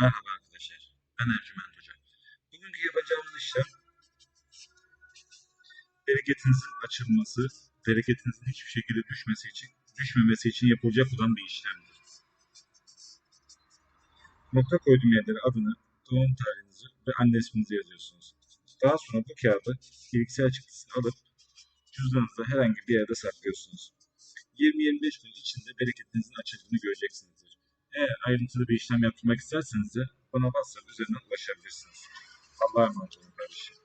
Merhaba arkadaşlar. Ben Ercüment Hoca. Bugünkü yapacağımız işlem bereketinizin açılması, bereketinizin hiçbir şekilde düşmesi için, düşmemesi için yapılacak olan bir işlemdir. Nokta koyduğum yerlere adını, doğum tarihinizi ve anne isminizi yazıyorsunuz. Daha sonra bu kağıdı bilgisayar çıktısını alıp cüzdanınızda herhangi bir yerde saklıyorsunuz. 20-25 gün içinde bereketinizin açıldığını göreceksinizdir. Eğer ayrıntılı bir işlem yaptırmak isterseniz de bana WhatsApp üzerinden ulaşabilirsiniz. Allah'a emanet olun kardeşim.